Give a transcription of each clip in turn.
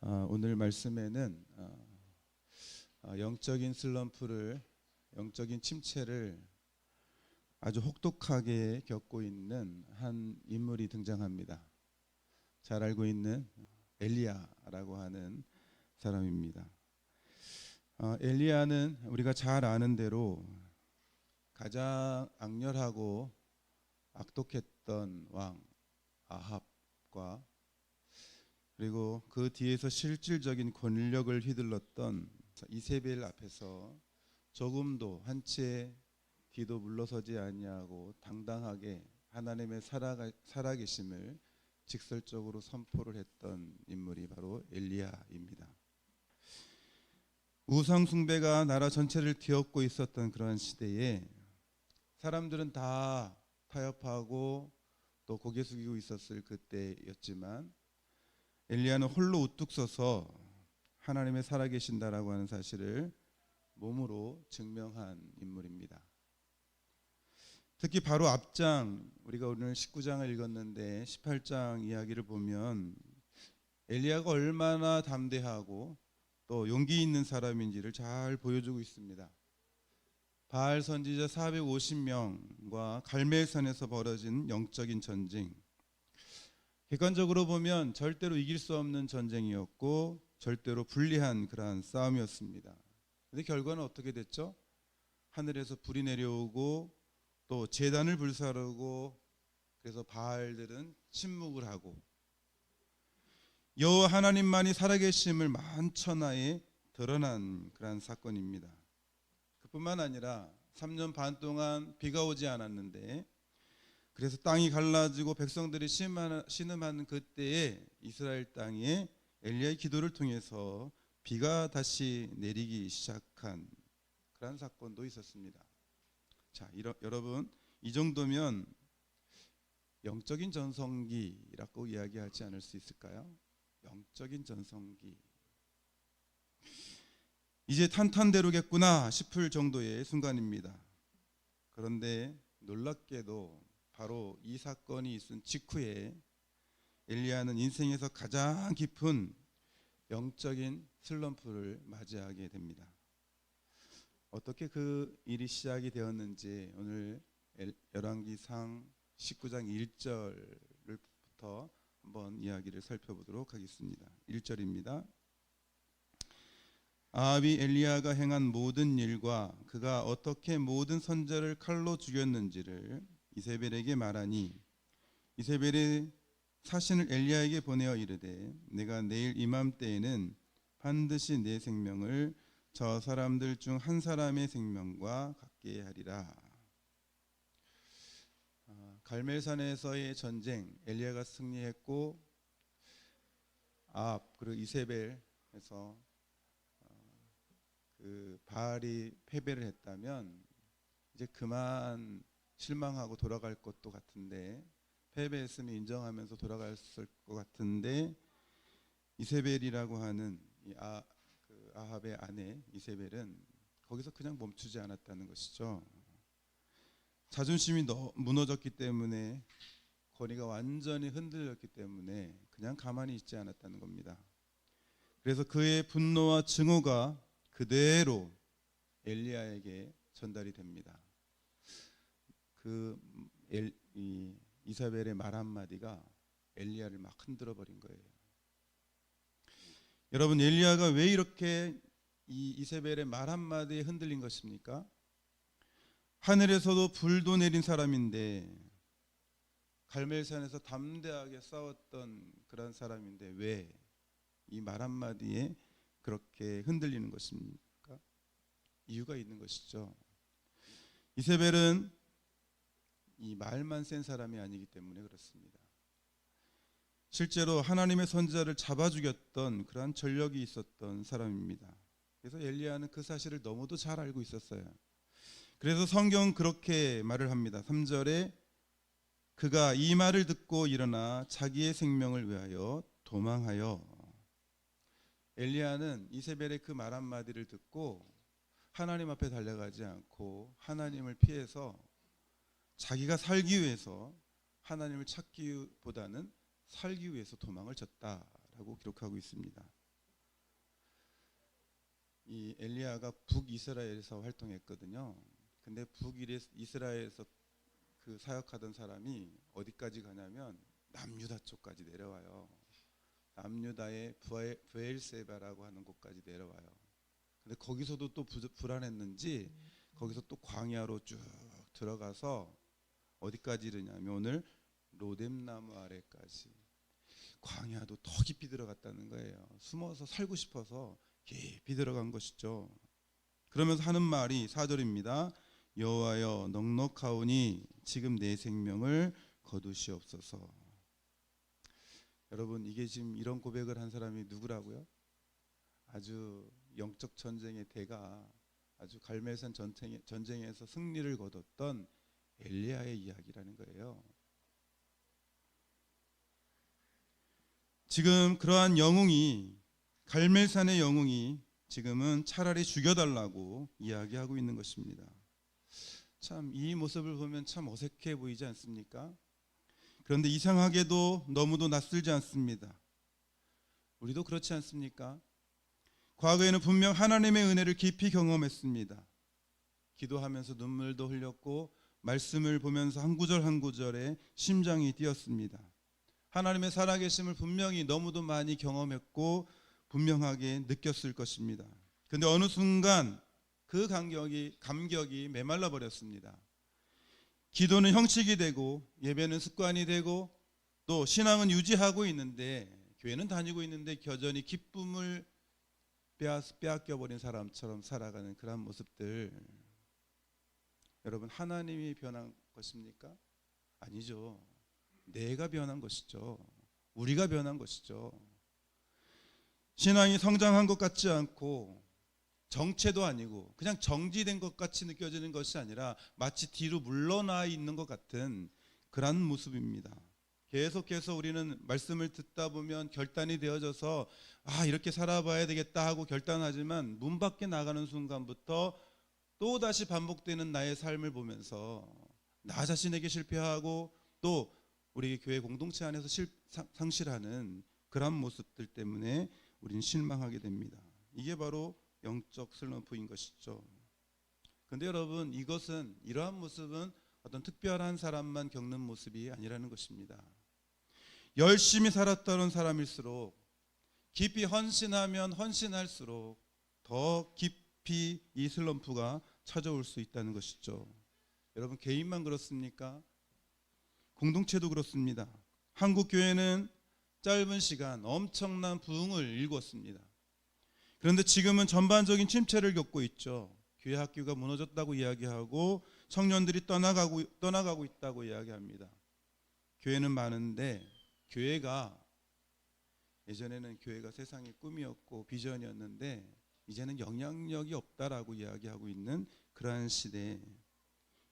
어, 오늘 말씀에는 어, 어, 영적인 슬럼프를 영적인 침체를 아주 혹독하게 겪고 있는 한 인물이 등장합니다. 잘 알고 있는 엘리야라고 하는 사람입니다. 어, 엘리야는 우리가 잘 아는 대로 가장 악렬하고 악독했던 왕 아합과 그리고 그 뒤에서 실질적인 권력을 휘둘렀던 이세벨 앞에서 조금도 한채 뒤도 물러서지 아니하고 당당하게 하나님의 살아가, 살아계심을 직설적으로 선포를 했던 인물이 바로 엘리야입니다. 우상 숭배가 나라 전체를 뒤엎고 있었던 그러한 시대에 사람들은 다 타협하고 또 고개 숙이고 있었을 그때였지만 엘리야는 홀로 우뚝 서서 하나님의 살아계신다라고 하는 사실을 몸으로 증명한 인물입니다. 특히 바로 앞장 우리가 오늘 19장을 읽었는데 18장 이야기를 보면 엘리야가 얼마나 담대하고 또 용기 있는 사람인지를 잘 보여주고 있습니다. 바알 선지자 450명과 갈멜산에서 벌어진 영적인 전쟁. 객관적으로 보면 절대로 이길 수 없는 전쟁이었고 절대로 불리한 그러한 싸움이었습니다. 근데 결과는 어떻게 됐죠? 하늘에서 불이 내려오고 또 재단을 불사르고 그래서 바알들은 침묵을 하고 여호와 하나님만이 살아계심을 만천하에 드러난 그러한 사건입니다. 그뿐만 아니라 3년 반 동안 비가 오지 않았는데 그래서 땅이 갈라지고 백성들이 신음하는 그때에 이스라엘 땅에 엘리야의 기도를 통해서 비가 다시 내리기 시작한 그런 사건도 있었습니다. 자, 이러, 여러분 이 정도면 영적인 전성기라고 이야기하지 않을 수 있을까요? 영적인 전성기. 이제 탄탄대로겠구나 싶을 정도의 순간입니다. 그런데 놀랍게도 바로 이 사건이 있은 직후에 엘리야는 인생에서 가장 깊은 영적인 슬럼프를 맞이하게 됩니다. 어떻게 그 일이 시작이 되었는지 오늘 열왕기상 19장 1절부터 한번 이야기를 살펴보도록 하겠습니다. 1절입니다. 아합이 엘리야가 행한 모든 일과 그가 어떻게 모든 선자를 칼로 죽였는지를 이세벨에게 말하니 이세벨이 사신을 엘리야에게 보내어 이르되 내가 내일 이맘때에는 반드시 내 생명을 저 사람들 중 한 사람의 생명과 같게 하리라. 아, 갈멜산에서의 전쟁 엘리야가 승리했고 아합 그리고 이세벨에서 그 바알이 패배를 했다면 이제 그만 실망하고 돌아갈 것도 같은데 패배했으면 인정하면서 돌아갔을 것 같은데 이세벨이라고 하는 이 아, 그 아합의 아내 이세벨은 거기서 그냥 멈추지 않았다는 것이죠. 자존심이 너, 무너졌기 때문에 거리가 완전히 흔들렸기 때문에 그냥 가만히 있지 않았다는 겁니다. 그래서 그의 분노와 증오가 그대로 엘리야에게 전달이 됩니다. 그 엘, 이, 이사벨의 말 한마디가 엘리야를 막 흔들어 버린 거예요. 여러분 엘리야가 왜 이렇게 이 이세벨의 말 한마디에 흔들린 것입니까? 하늘에서도 불도 내린 사람인데 갈멜산에서 담대하게 싸웠던 그런 사람인데 왜 이 말 한마디에 그렇게 흔들리는 것입니까? 이유가 있는 것이죠. 이세벨은 이 말만 센 사람이 아니기 때문에 그렇습니다. 실제로 하나님의 선지자를 잡아 죽였던 그러한 전력이 있었던 사람입니다. 그래서 엘리야는 그 사실을 너무도 잘 알고 있었어요. 그래서 성경 그렇게 말을 합니다. 3절에 그가 이 말을 듣고 일어나 자기의 생명을 위하여 도망하여 엘리야는 이세벨의 그 말 한마디를 듣고 하나님 앞에 달려가지 않고 하나님을 피해서 자기가 살기 위해서 하나님을 찾기보다는 살기 위해서 도망을 쳤다라고 기록하고 있습니다. 이 엘리야가 북이스라엘에서 활동했거든요. 근데 북이스라엘에서 그 사역하던 사람이 어디까지 가냐면 남유다 쪽까지 내려와요. 남유다의 부엘세바라고 하는 곳까지 내려와요. 근데 거기서도 또 부- 불안했는지 거기서 또 광야로 쭉 들어가서 어디까지 이르냐면 오늘 로뎀나무 아래까지 광야도 더 깊이 들어갔다는 거예요. 숨어서 살고 싶어서 깊이 들어간 것이죠. 그러면서 하는 말이 4절입니다. 여호와여 넉넉하오니 지금 내 생명을 거두시옵소서. 여러분 이게 지금 이런 고백을 한 사람이 누구라고요? 아주 영적 전쟁의 대가 아주 갈멜산 전쟁에, 전쟁에서 승리를 거뒀던 엘리야의 이야기라는 거예요. 지금 그러한 영웅이 갈멜산의 영웅이 지금은 차라리 죽여달라고 이야기하고 있는 것입니다. 참 이 모습을 보면 참 어색해 보이지 않습니까? 그런데 이상하게도 너무도 낯설지 않습니다. 우리도 그렇지 않습니까? 과거에는 분명 하나님의 은혜를 깊이 경험했습니다. 기도하면서 눈물도 흘렸고 말씀을 보면서 한 구절 한 구절에 심장이 뛰었습니다. 하나님의 살아계심을 분명히 너무도 많이 경험했고 분명하게 느꼈을 것입니다. 근데 어느 순간 그 감격이 감격이 메말라 버렸습니다. 기도는 형식이 되고 예배는 습관이 되고 또 신앙은 유지하고 있는데 교회는 다니고 있는데 여전히 기쁨을 빼앗겨 버린 사람처럼 살아가는 그런 모습들 여러분 하나님이 변한 것입니까? 아니죠. 내가 변한 것이죠. 우리가 변한 것이죠. 신앙이 성장한 것 같지 않고 정체도 아니고 그냥 정지된 것 같이 느껴지는 것이 아니라 마치 뒤로 물러나 있는 것 같은 그런 모습입니다. 계속해서 우리는 말씀을 듣다 보면 결단이 되어져서 아 이렇게 살아봐야 되겠다 하고 결단하지만 문 밖에 나가는 순간부터 또 다시 반복되는 나의 삶을 보면서 나 자신에게 실패하고 또 우리 교회 공동체 안에서 실, 상- 상실하는 그런 모습들 때문에 우리는 실망하게 됩니다. 이게 바로 영적 슬럼프인 것이죠. 근데 여러분 이것은 이러한 모습은 어떤 특별한 사람만 겪는 모습이 아니라는 것입니다. 열심히 살았다는 사람일수록 깊이 헌신하면 헌신할수록 더 깊 이 이 슬럼프가 찾아올 수 있다는 것이죠. 여러분 개인만 그렇습니까? 공동체도 그렇습니다. 한국 교회는 짧은 시간 엄청난 부흥을 일궜습니다. 그런데 지금은 전반적인 침체를 겪고 있죠. 교회 학교가 무너졌다고 이야기하고 청년들이 떠나가고 떠나가고 있다고 이야기합니다. 교회는 많은데 교회가 예전에는 교회가 세상의 꿈이었고 비전이었는데 이제는 영향력이 없다라고 이야기하고 있는 그러한 시대.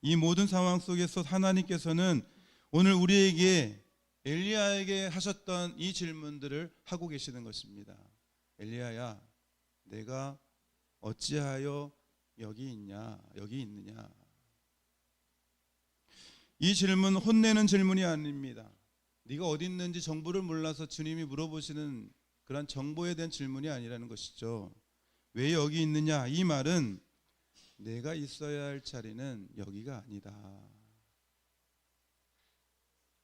이 모든 상황 속에서 하나님께서는 오늘 우리에게 엘리야에게 하셨던 이 질문들을 하고 계시는 것입니다. 엘리야야, 내가 어찌하여 여기 있냐, 여기 있느냐. 이 질문 혼내는 질문이 아닙니다. 네가 어디 있는지 정보를 몰라서 주님이 물어보시는 그런 정보에 대한 질문이 아니라는 것이죠. 왜 여기 있느냐? 이 말은 내가 있어야 할 자리는 여기가 아니다.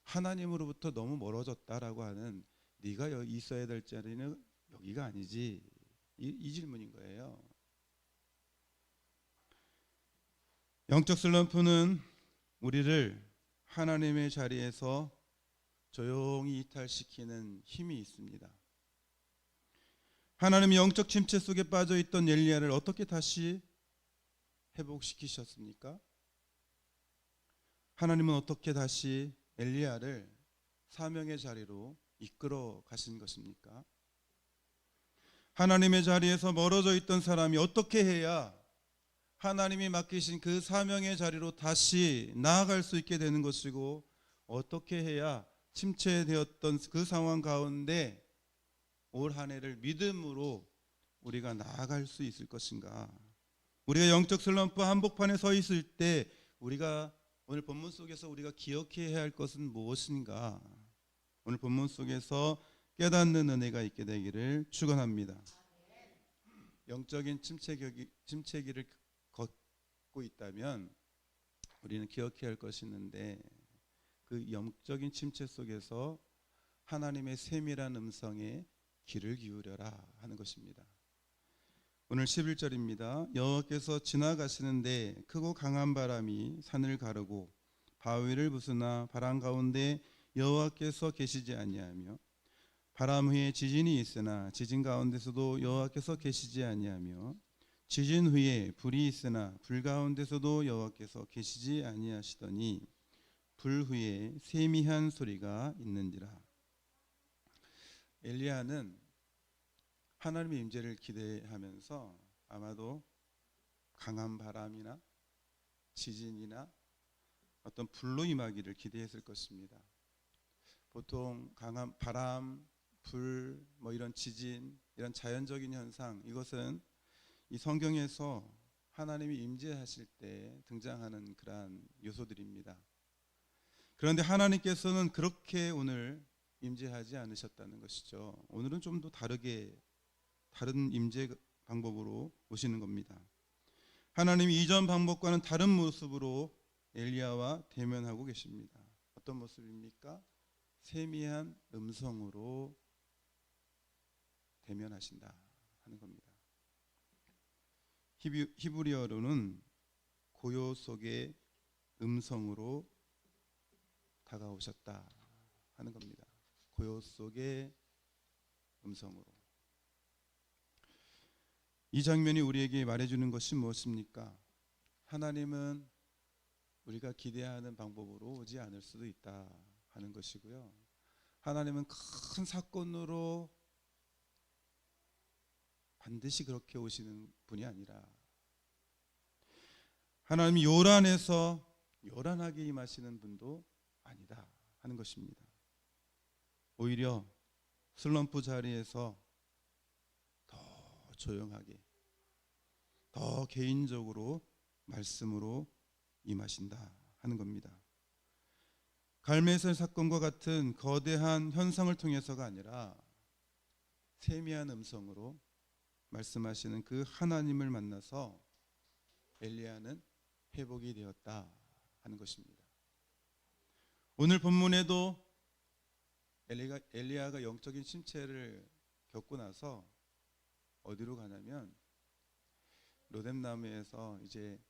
하나님으로부터 너무 멀어졌다라고 하는 네가 있어야 될 자리는 여기가 아니지. 이, 이 질문인 거예요. 영적 슬럼프는 우리를 하나님의 자리에서 조용히 이탈시키는 힘이 있습니다. 하나님이 영적 침체 속에 빠져 있던 엘리야를 어떻게 다시 회복시키셨습니까? 하나님은 어떻게 다시 엘리야를 사명의 자리로 이끌어 가신 것입니까? 하나님의 자리에서 멀어져 있던 사람이 어떻게 해야 하나님이 맡기신 그 사명의 자리로 다시 나아갈 수 있게 되는 것이고 어떻게 해야 침체되었던 그 상황 가운데 올 한 해를 믿음으로 우리가 나아갈 수 있을 것인가? 우리가 영적 슬럼프 한복판에 서 있을 때 우리가 오늘 본문 속에서 우리가 기억해야 할 것은 무엇인가? 오늘 본문 속에서 깨닫는 은혜가 있게 되기를 축원합니다. 영적인 침체기, 침체기를 걷고 있다면 우리는 기억해야 할 것이 있는데 그 영적인 침체 속에서 하나님의 세밀한 음성에 귀를 기울여라 하는 것입니다. 오늘 11절입니다. 여호와께서 지나가시는데 크고 강한 바람이 산을 가르고 바위를 부수나 바람 가운데 여호와께서 계시지 아니하며 바람 후에 지진이 있으나 지진 가운데서도 여호와께서 계시지 아니하며 지진 후에 불이 있으나 불 가운데서도 여호와께서 계시지 아니하시더니 불 후에 세미한 소리가 있는지라 엘리야는 하나님의 임재를 기대하면서 아마도 강한 바람이나 지진이나 어떤 불로 임하기를 기대했을 것입니다. 보통 강한 바람, 불, 뭐 이런 지진, 이런 자연적인 현상 이것은 이 성경에서 하나님이 임재하실 때 등장하는 그러한 요소들입니다. 그런데 하나님께서는 그렇게 오늘 임재하지 않으셨다는 것이죠. 오늘은 좀 더 다르게 다른 임재 방법으로 오시는 겁니다. 하나님이 이전 방법과는 다른 모습으로 엘리야와 대면하고 계십니다. 어떤 모습입니까? 세미한 음성으로 대면하신다 하는 겁니다. 히브- 히브리어로는 고요 속의 음성으로 다가오셨다 하는 겁니다. 고요 속의 음성으로. 이 장면이 우리에게 말해주는 것이 무엇입니까? 하나님은 우리가 기대하는 방법으로 오지 않을 수도 있다 하는 것이고요. 하나님은 큰 사건으로 반드시 그렇게 오시는 분이 아니라 하나님이 요란해서 요란하게 임하시는 분도 아니다 하는 것입니다. 오히려 슬럼프 자리에서 더 조용하게 더 개인적으로 말씀으로 임하신다 하는 겁니다. 갈매살 사건과 같은 거대한 현상을 통해서가 아니라 세미한 음성으로 말씀하시는 그 하나님을 만나서 엘리야는 회복이 되었다 하는 것입니다. 오늘 본문에도 엘리가, 엘리야가 영적인 침체를 겪고 나서 어디로 가냐면 로뎀나무에서 이제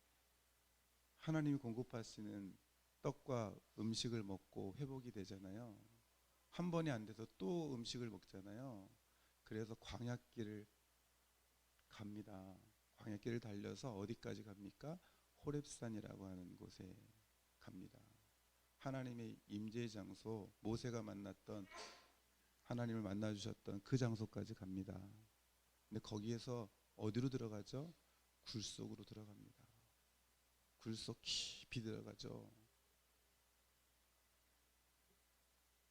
하나님이 공급하시는 떡과 음식을 먹고 회복이 되잖아요. 한 번이 안 돼서 또 음식을 먹잖아요. 그래서 광야길을 갑니다. 광야길을 달려서 어디까지 갑니까? 호렙산이라고 하는 곳에 갑니다. 하나님의 임재 장소, 모세가 만났던 하나님을 만나 주셨던 그 장소까지 갑니다. 근데 거기에서 어디로 들어가죠? 굴 속으로 들어갑니다. 굴 속 깊이 들어가죠.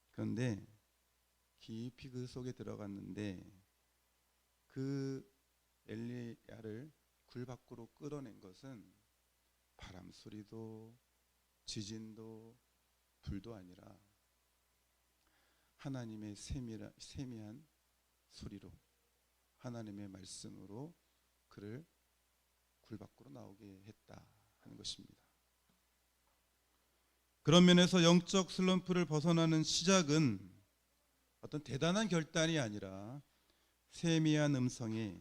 그런데 깊이 그 속에 들어갔는데 그 엘리야를 굴 밖으로 끌어낸 것은 바람 소리도 지진도 불도 아니라 하나님의 세미라, 세미한 소리로 하나님의 말씀으로 그를 굴 밖으로 나오게 했다 하는 것입니다. 그런 면에서 영적 슬럼프를 벗어나는 시작은 어떤 대단한 결단이 아니라 세미한 음성에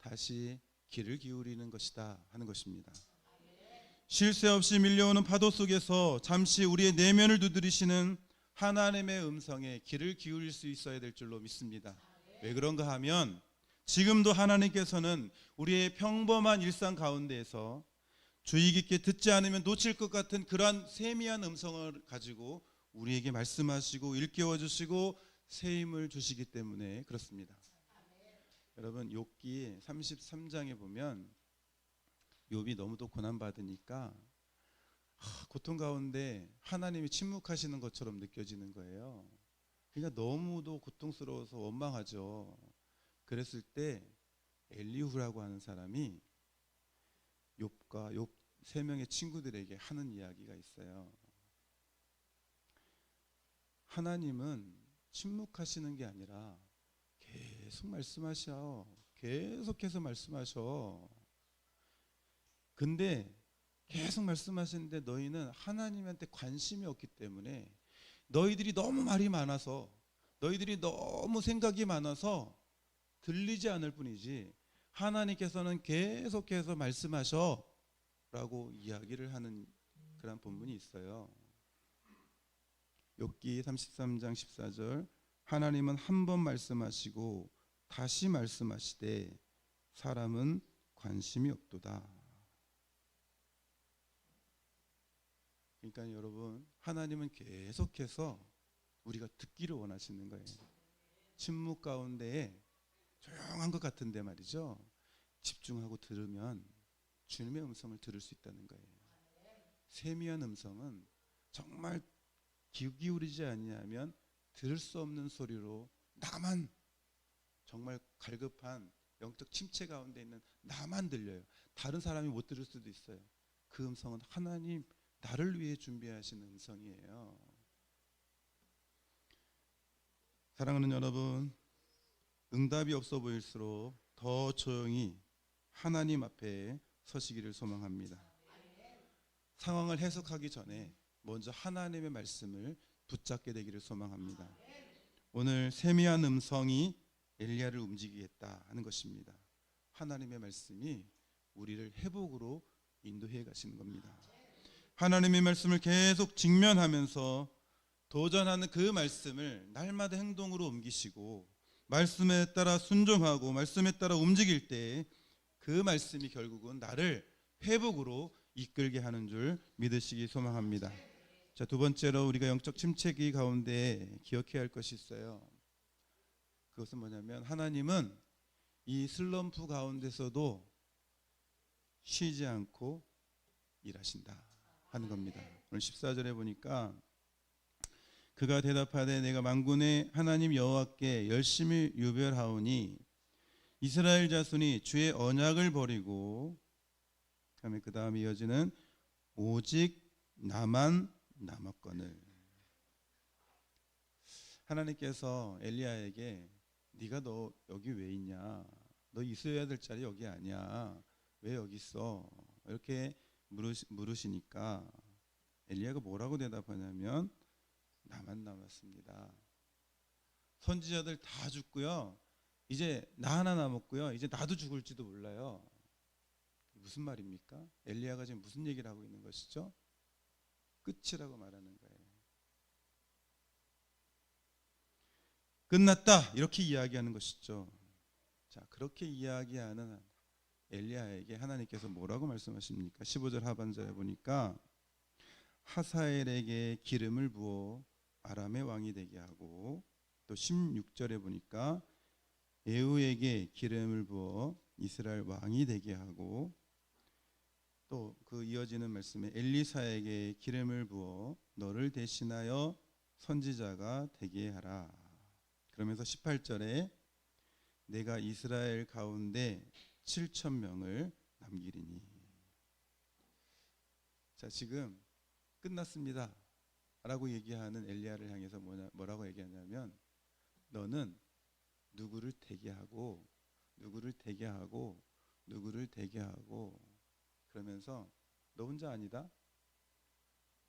다시 귀를 기울이는 것이다 하는 것입니다. 쉴 새 없이 밀려오는 파도 속에서 잠시 우리의 내면을 두드리시는 하나님의 음성에 귀를 기울일 수 있어야 될 줄로 믿습니다. 왜 그런가 하면 지금도 하나님께서는 우리의 평범한 일상 가운데에서 주의 깊게 듣지 않으면 놓칠 것 같은 그러한 세미한 음성을 가지고 우리에게 말씀하시고 일깨워 주시고 새 힘을 주시기 때문에 그렇습니다. 여러분 욥기 33장에 보면 욥이 너무도 고난 받으니까 고통 가운데 하나님이 침묵하시는 것처럼 느껴지는 거예요. 그러니까 너무도 고통스러워서 원망하죠. 그랬을 때 엘리후라고 하는 사람이 욥과 욥 세 명의 친구들에게 하는 이야기가 있어요. 하나님은 침묵하시는 게 아니라 계속 말씀하셔. 계속해서 말씀하셔. 근데 계속 말씀하시는데 너희는 하나님한테 관심이 없기 때문에 너희들이 너무 말이 많아서 너희들이 너무 생각이 많아서 들리지 않을 뿐이지 하나님께서는 계속해서 말씀하셔 라고 이야기를 하는 그런 본문이 있어요. 욥기 33장 14절 하나님은 한 번 말씀하시고 다시 말씀하시되 사람은 관심이 없도다. 그러니까 여러분 하나님은 계속해서 우리가 듣기를 원하시는 거예요. 침묵 가운데에 조용한 것 같은데 말이죠. 집중하고 들으면 주님의 음성을 들을 수 있다는 거예요. 세미한 음성은 정말 귀 기울이지 아니하면 들을 수 없는 소리로 나만 정말 갈급한 영적 침체 가운데 있는 나만 들려요. 다른 사람이 못 들을 수도 있어요. 그 음성은 하나님 나를 위해 준비하신 음성이에요. 사랑하는 여러분, 응답이 없어 보일수록 더 조용히 하나님 앞에 서시기를 소망합니다. 상황을 해석하기 전에 먼저 하나님의 말씀을 붙잡게 되기를 소망합니다. 오늘 세미한 음성이 엘리야를 움직이겠다 하는 것입니다. 하나님의 말씀이 우리를 회복으로 인도해 가시는 겁니다. 하나님의 말씀을 계속 직면하면서 도전하는 그 말씀을 날마다 행동으로 옮기시고 말씀에 따라 순종하고 말씀에 따라 움직일 때 그 말씀이 결국은 나를 회복으로 이끌게 하는 줄 믿으시기 소망합니다. 자, 두 번째로 우리가 영적 침체기 가운데 기억해야 할 것이 있어요. 그것은 뭐냐면 하나님은 이 슬럼프 가운데서도 쉬지 않고 일하신다 하는 겁니다. 오늘 14절에 보니까 그가 대답하되 내가 만군의 하나님 여호와께 열심히 유별하오니 이스라엘 자손이 주의 언약을 버리고 그다음에 그 다음 이어지는 오직 나만 남았거늘. 하나님께서 엘리야에게 네가 너 여기 왜 있냐? 너 있어야 될 자리 여기 아니야. 왜 여기 있어? 이렇게 물으시, 물으시 니까 엘리야가 뭐라고 대답하냐면 나만 남았습니다. 선지자들 다 죽고요. 이제 나 하나 남았고요. 이제 나도 죽을지도 몰라요. 무슨 말입니까? 엘리야가 지금 무슨 얘기를 하고 있는 것이죠? 끝이라고 말하는 거예요. 끝났다 이렇게 이야기하는 것이죠. 자 그렇게 이야기하는 엘리야에게 하나님께서 뭐라고 말씀하십니까? 15절 하반절에 보니까 하사엘에게 기름을 부어 아람의 왕이 되게 하고 또 16절에 보니까 에우에게 기름을 부어 이스라엘 왕이 되게 하고 또 그 이어지는 말씀에 엘리사에게 기름을 부어 너를 대신하여 선지자가 되게 하라. 그러면서 18절에 내가 이스라엘 가운데 7천 명을 남기리니. 자 지금 끝났습니다. 라고 얘기하는 엘리야를 향해서 뭐냐, 뭐라고 얘기하냐면 너는 누구를 대기하고 누구를 대기하고 누구를 대기하고 그러면서 너 혼자 아니다.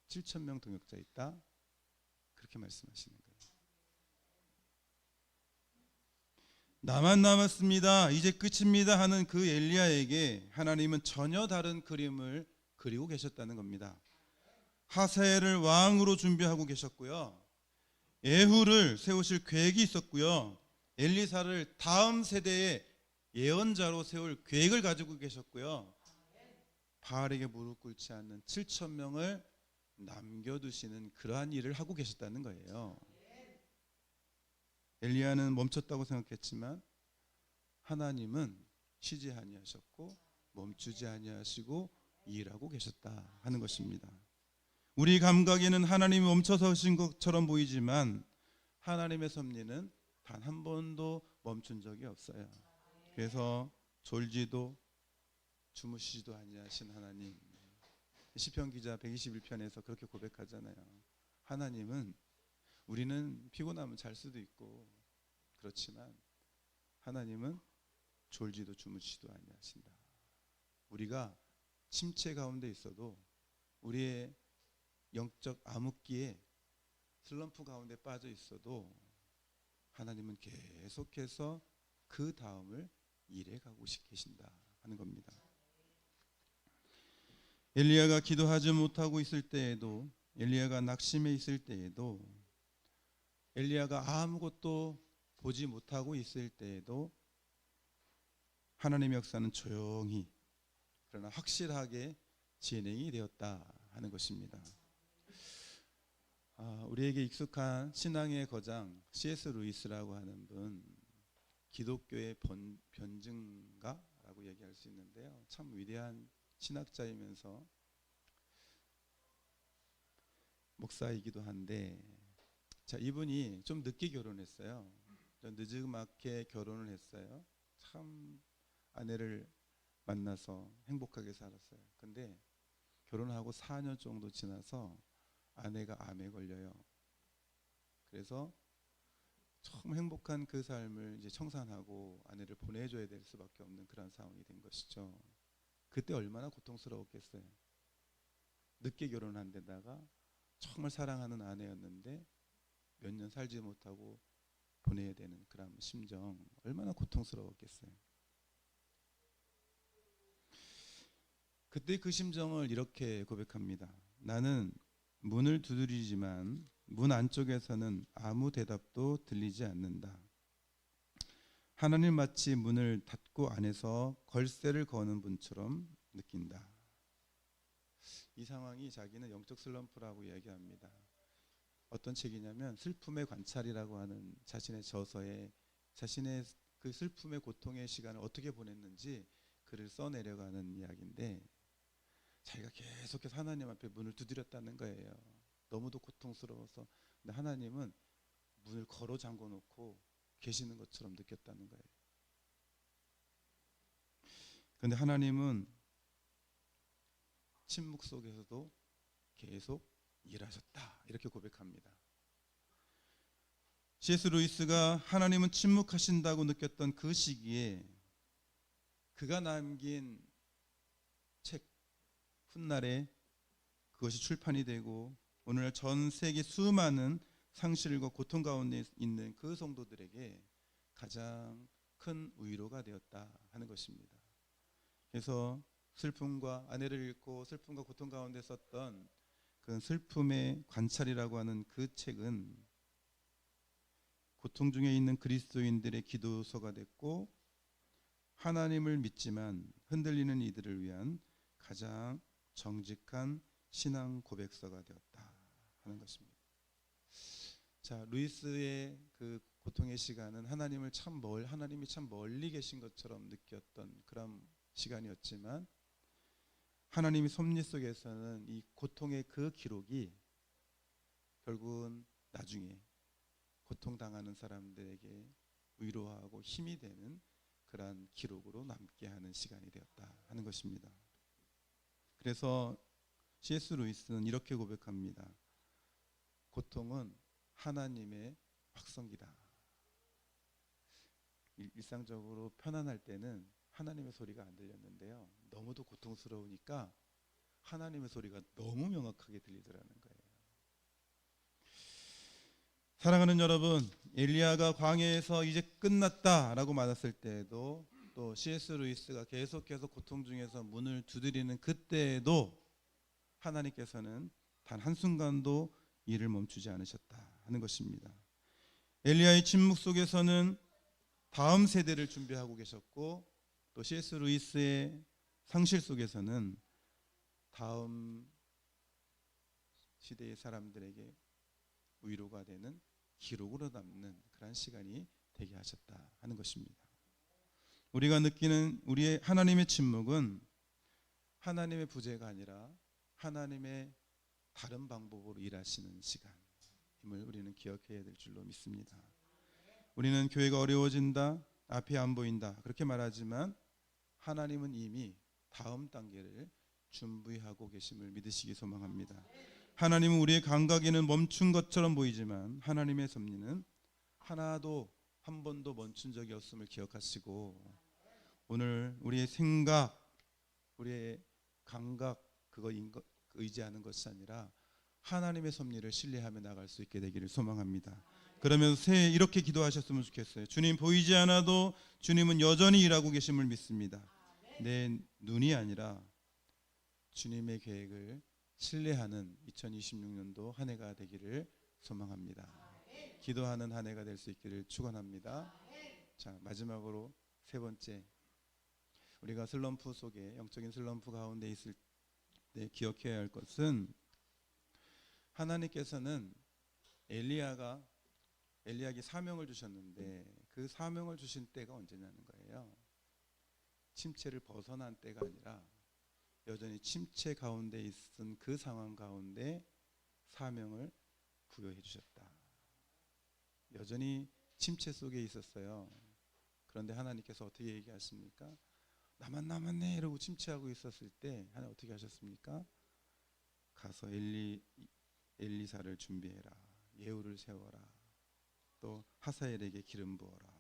7천 명 동역자 있다. 그렇게 말씀하시는 거예요. 나만 남았습니다. 이제 끝입니다. 하는 그 엘리야에게 하나님은 전혀 다른 그림을 그리고 계셨다는 겁니다. 하세를 왕으로 준비하고 계셨고요. 예후를 세우실 계획이 있었고요. 엘리사를 다음 세대의 예언자로 세울 계획을 가지고 계셨고요. 바알에게 무릎 꿇지 않는 7천 명을 남겨두시는 그러한 일을 하고 계셨다는 거예요. 엘리야는 멈췄다고 생각했지만 하나님은 쉬지 아니하셨고 멈추지 아니하시고 일하고 계셨다 하는 것입니다. 우리 감각에는 하나님이 멈춰서 신 것처럼 보이지만 하나님의 섭리는 단 한 번도 멈춘 적이 없어요. 그래서 졸지도 주무시지도 아니하신 하나님. 시편 기자 121편에서 그렇게 고백하잖아요. 하나님은 우리는 피곤하면 잘 수도 있고 그렇지만 하나님은 졸지도 주무시지도 아니하신다. 우리가 침체 가운데 있어도 우리의 영적 암흑기에 슬럼프 가운데 빠져 있어도 하나님은 계속해서 그 다음을 일해 가고 계신다 하는 겁니다. 엘리야가 기도하지 못하고 있을 때에도 엘리야가 낙심해 있을 때에도 엘리야가 아무것도 보지 못하고 있을 때에도 하나님의 역사는 조용히 그러나 확실하게 진행이 되었다 하는 것입니다. 아, 우리에게 익숙한 신앙의 거장 C.S. 루이스라고 하는 분 기독교의 번, 변증가라고 얘기할 수 있는데요. 참 위대한 신학자이면서 목사이기도 한데 자 이분이 좀 늦게 결혼했어요. 좀 늦음하게 결혼을 했어요. 참 아내를 만나서 행복하게 살았어요. 근데 결혼하고 4년 정도 지나서 아내가 암에 걸려요. 그래서 처음 행복한 그 삶을 이제 청산하고 아내를 보내줘야 될 수밖에 없는 그런 상황이 된 것이죠. 그때 얼마나 고통스러웠겠어요. 늦게 결혼한 데다가 정말 사랑하는 아내였는데 몇 년 살지 못하고 보내야 되는 그런 심정 얼마나 고통스러웠겠어요. 그때 그 심정을 이렇게 고백합니다. 나는 문을 두드리지만 문 안쪽에서는 아무 대답도 들리지 않는다. 하나님 마치 문을 닫고 안에서 걸쇠를 거는 분처럼 느낀다. 이 상황이 자기는 영적 슬럼프라고 이야기합니다. 어떤 책이냐면 슬픔의 관찰이라고 하는 자신의 저서에 자신의 그 슬픔의 고통의 시간을 어떻게 보냈는지 글을 써내려가는 이야기인데 자기가 계속해서 하나님 앞에 문을 두드렸다는 거예요. 너무도 고통스러워서 근데 하나님은 문을 걸어 잠궈 놓고 계시는 것처럼 느꼈다는 거예요. 근데 하나님은 침묵 속에서도 계속 일하셨다. 이렇게 고백합니다. C.S. 루이스가 하나님은 침묵하신다고 느꼈던 그 시기에 그가 남긴 책 훗날에 그것이 출판이 되고 오늘 전 세계 수많은 상실과 고통 가운데 있는 그 성도들에게 가장 큰 위로가 되었다 하는 것입니다. 그래서 슬픔과 아내를 잃고 슬픔과 고통 가운데 썼던 그 슬픔의 관찰이라고 하는 그 책은 고통 중에 있는 그리스도인들의 기도서가 됐고 하나님을 믿지만 흔들리는 이들을 위한 가장 정직한 신앙 고백서가 되었다 하는 것입니다. 자, 루이스의 그 고통의 시간은 하나님을 참 멀, 하나님이 참 멀리 계신 것처럼 느꼈던 그런 시간이었지만 하나님이 섭리 속에서는 이 고통의 그 기록이 결국은 나중에 고통당하는 사람들에게 위로하고 힘이 되는 그러한 기록으로 남게 하는 시간이 되었다 하는 것입니다. 그래서 C.S. 루이스는 이렇게 고백합니다. 고통은 하나님의 확성기다. 일- 일상적으로 편안할 때는 하나님의 소리가 안 들렸는데요. 너무도 고통스러우니까 하나님의 소리가 너무 명확하게 들리더라는 거예요. 사랑하는 여러분, 엘리야가 광야에서 이제 끝났다라고 말했을 때에도 또 C.S. 루이스가 계속해서 고통 중에서 문을 두드리는 그때에도 하나님께서는 단 한순간도 일을 멈추지 않으셨다 하는 것입니다. 엘리야의 침묵 속에서는 다음 세대를 준비하고 계셨고 또 C.S. 루이스의 상실 속에서는 다음 시대의 사람들에게 위로가 되는 기록으로 남는 그러한 시간이 되게 하셨다 하는 것입니다. 우리가 느끼는 우리의 하나님의 침묵은 하나님의 부재가 아니라 하나님의 다른 방법으로 일하시는 시간임을 우리는 기억해야 될 줄로 믿습니다. 우리는 교회가 어려워진다, 앞이 안 보인다 그렇게 말하지만 하나님은 이미 다음 단계를 준비하고 계심을 믿으시기 소망합니다. 하나님은 우리의 감각에는 멈춘 것처럼 보이지만 하나님의 섭리는 하나도 한 번도 멈춘 적이 없음을 기억하시고 오늘 우리의 생각, 우리의 감각 그거 인거- 의지하는 것이 아니라 하나님의 섭리를 신뢰하며 나갈 수 있게 되기를 소망합니다. 그러면서 이렇게 기도하셨으면 좋겠어요. 주님 보이지 않아도 주님은 여전히 일하고 계심을 믿습니다. 내 눈이 아니라 주님의 계획을 신뢰하는 2026년도 한 해가 되기를 소망합니다. 기도하는 한 해가 될 수 있기를 축원합니다. 자 마지막으로 세 번째 우리가 슬럼프 속에 영적인 슬럼프 가운데 있을 때 기억해야 할 것은 하나님께서는 엘리야가 엘리야에게 사명을 주셨는데 그 사명을 주신 때가 언제냐는 거예요. 침체를 벗어난 때가 아니라 여전히 침체 가운데 있은 그 상황 가운데 사명을 부여해 주셨다. 여전히 침체 속에 있었어요. 그런데 하나님께서 어떻게 얘기하십니까? 나만 남았네 이러고 침체하고 있었을 때 하나님 어떻게 하셨습니까? 가서 엘리 엘리사를 준비해라. 예후를 세워라. 또 하사엘에게 기름 부어라.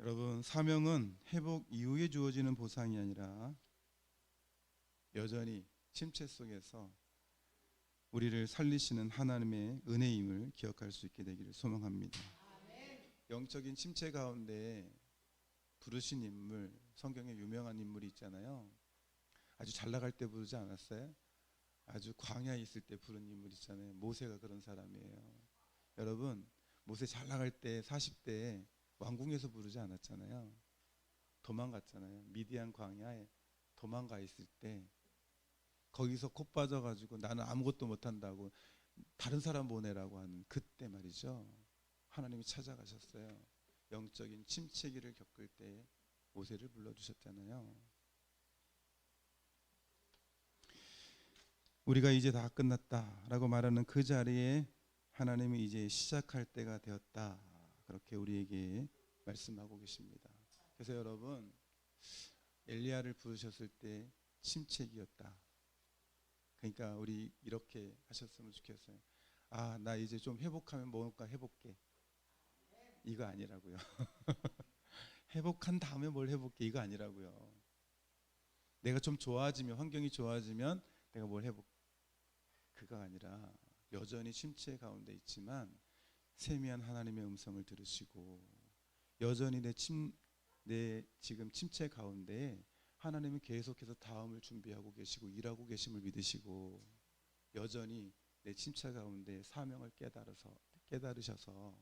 여러분 사명은 회복 이후에 주어지는 보상이 아니라 여전히 침체 속에서 우리를 살리시는 하나님의 은혜임을 기억할 수 있게 되기를 소망합니다. 영적인 침체 가운데 부르신 인물, 성경에 유명한 인물이 있잖아요. 아주 잘 나갈 때 부르지 않았어요? 아주 광야에 있을 때 부른 인물 있잖아요. 모세가 그런 사람이에요. 여러분, 모세 잘 나갈 때 40대에 왕궁에서 부르지 않았잖아요. 도망갔잖아요. 미디안 광야에 도망가 있을 때 거기서 콧 빠져가지고 나는 아무것도 못한다고 다른 사람 보내라고 하는 그때 말이죠. 하나님이 찾아가셨어요. 영적인 침체기를 겪을 때 모세를 불러주셨잖아요. 우리가 이제 다 끝났다라고 말하는 그 자리에 하나님이 이제 시작할 때가 되었다. 그렇게 우리에게 말씀하고 계십니다. 그래서 여러분 엘리야를 부르셨을 때 침체기였다. 그러니까 우리 이렇게 하셨으면 좋겠어요. 아, 나 이제 좀 회복하면 뭔가 해볼게. 이거 아니라고요. 회복한 다음에 뭘 해볼게. 이거 아니라고요. 내가 좀 좋아지면 환경이 좋아지면 내가 뭘 해볼 그가 아니라 여전히 침체 가운데 있지만 세미한 하나님의 음성을 들으시고 여전히 내 침 내 지금 침체 가운데 하나님은 계속해서 다음을 준비하고 계시고 일하고 계심을 믿으시고 여전히 내 침체 가운데 사명을 깨달아서 깨달으셔서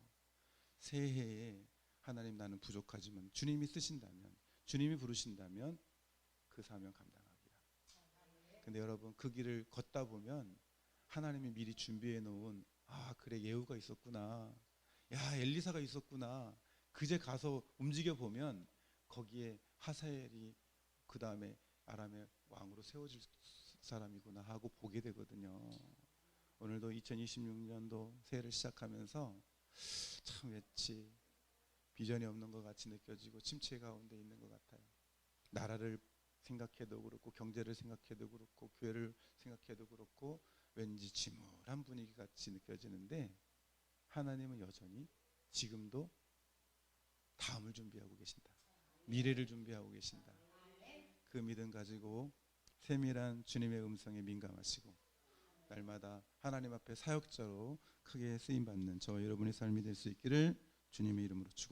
새해에 하나님 나는 부족하지만 주님이 쓰신다면 주님이 부르신다면 그 사명 감당하리라. 근데 여러분 그 길을 걷다 보면 하나님이 미리 준비해 놓은 아 그래 예후가 있었구나. 야 엘리사가 있었구나. 그제 가서 움직여 보면 거기에 하사엘이 그 다음에 아람의 왕으로 세워질 사람이구나 하고 보게 되거든요. 오늘도 2026년도 새해를 시작하면서 참 왠지 비전이 없는 것 같이 느껴지고 침체 가운데 있는 것 같아요. 나라를 생각해도 그렇고 경제를 생각해도 그렇고 교회를 생각해도 그렇고 왠지 침울한 분위기 같이 느껴지는데 하나님은 여전히 지금도 다음을 준비하고 계신다. 미래를 준비하고 계신다. 그 믿음 가지고 세밀한 주님의 음성에 민감하시고 날마다 하나님 앞에 사역자로 크게 쓰임 받는 저 여러분의 삶이 될 수 있기를 주님의 이름으로 축원.